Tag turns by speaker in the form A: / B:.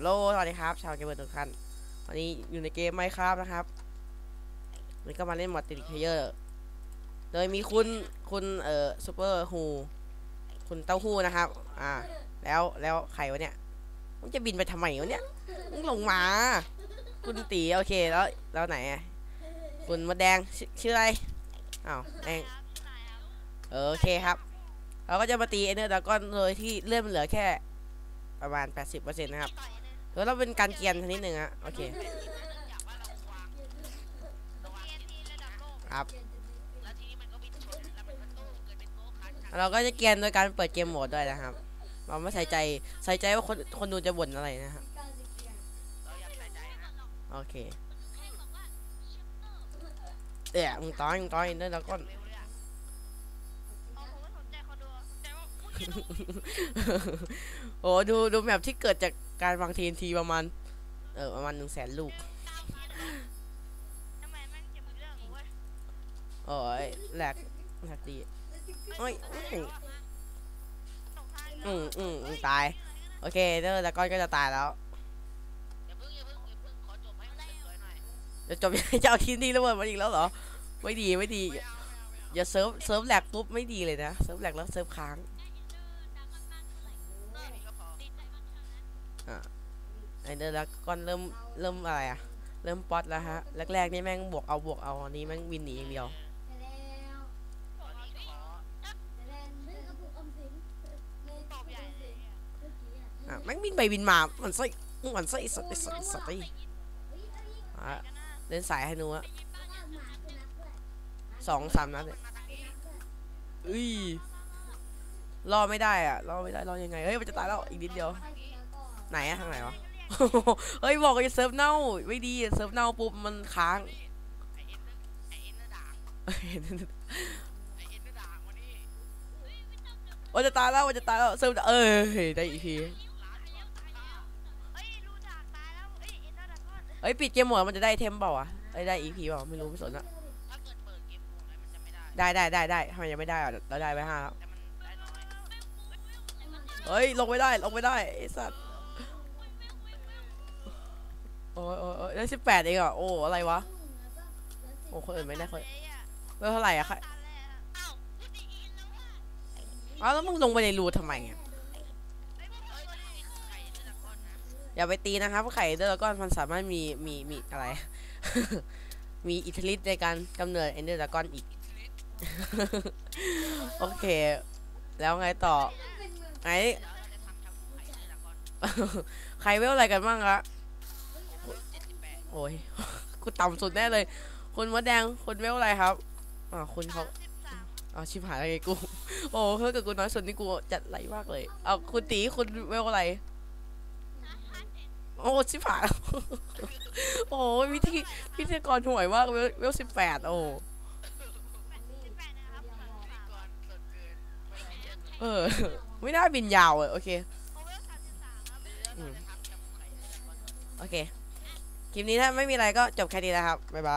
A: ฮัลโหล สวัสดีครับ ชาวเกมเมอร์ทุกท่านวันนี้อยู่ในเกมไมค์ครับนะครับวันนี้ก็มาเล่นมัลติเพเยอร์ โดยมีคุณ คุณ เอ่อซูเปอร์ฮู คุณเต้าหู้นะครับ อ่า แล้ว แล้วใครวะเนี่ย มึงจะบินไปทำไมวะเนี่ย มึงลงมา คุณตีโอเค แล้ว แล้วไหน คุณมดแดง ชื่อชื่ออะไร อ้าวแดงเออโอเคครับ เราก็จะมาตีเอเนอร์ดากอนโดยที่เลื่อนมันเหลือแค่ประมาณ 80%นะครับ แล้วเราเป็นการเกียนชนิดหนึ่งอะโอเคครับเราก็จะเกียนโดยการเปิดเกมโหมดด้วยนะครับ เราไม่ใส่ใจใส่ใจว่าคนคนดูจะบ่นอะไรนะครับโอเคเดี๋ยวมึงต่อยมึงต่อยเนอร์ดากอนโอ้ดูดูแมปที่เกิดจาก การวางทีนทีประมาณ เออประมาณหนึ่งแสนลูกโอ้ยแหลกแหลกดีโอ้ยอืมอืมอืมอืมตาย โอเคเดอร์แล้วก้อนก็จะตายแล้วจะจบยังไงจะเอาทีมนี้ระเบิดมาอีกแล้วเหรอ ไม่ดีไม่ดี อย่าเซิร์ฟเซิร์ฟแหลกปุ๊บไม่ดีเลยนะ เซิร์ฟแหลกแล้วเซิร์ฟค้าง เดอร์แล้วก้อนเริ่มเริ่มอะไรอะเริ่มป๊อตแล้วฮะแรกๆนี่แม่งบวกเอาบวกเอาอันนี้แม่งวินหนีอย่างเดียวอะแม่งบินไปบินมามันไส้มันไส้สัตว์ไอ้สัตว์ไอ้สัตว์ไอ้อะเล่นสายให้หนูอะสองสามนัดเนี่ยอุ้ยรอไม่ได้อะรอไม่ได้รอยังไงเฮ้ยมันจะตายแล้วอีกนิดเดียวไหนอะทางไหนวะ เฮ้ยบอกว่าเซิร์ฟเน่าไม่ดีเซิร์ฟเน่าปุ๊บมันค้างว่าจะตายแล้วว่าจะตายแล้วเซิร์ฟเออได้อีกทีเฮ้ยปิดเกมหมดมันจะได้เทมเปล่าวะเอ้ยได้อีพีเปล่าไม่รู้ไม่สนอะได้ได้ได้ได้ทำไมยังไม่ได้อะเราได้ไปห้าแล้วเฮ้ยลงไม่ได้ลงไม่ได้ไอ้สัตว์ อ้ยโอ้ยโอ้ยได้สิบแปดเองอะโอ้อะไรวะ โอ้คนอื่นไม่ได้คนเวลเท่าไหร่อะค่ะอ้าวแล้วมึงลงไปในรูทำไมอะอย่าไปตีนะครับไข่เดอร์ก้อนมันสามารถมีมีมีอะไร มีอิทธิฤทธิ์ในการกำเนิดเอนเดอร์ดากอนอีก โอเค แล้วไงต่อไงใครเวลอะไรกันบ้างคะ โอ้ยกูต่ำสุดแน่เลย คุณมดแดงคุณเวลอะไรครับอ่าคุณเขาเอาชิบหายอะไรกู โอ้ถ้าเกิดกูน้อยสุดนี่กูจัดไหลมากเลยเอาคุณตีคุณเวลอะไรโอ้ชิบหายโอ้ยวิธีพิธีกรห่วยมากเวลเวลสิบแปดโอ้เออ ไม่น่าบินยาวเลยโอเคโอเค คลิปนี้ถ้าไม่มีอะไรก็จบแค่นี้นะครับ บ๊ายบาย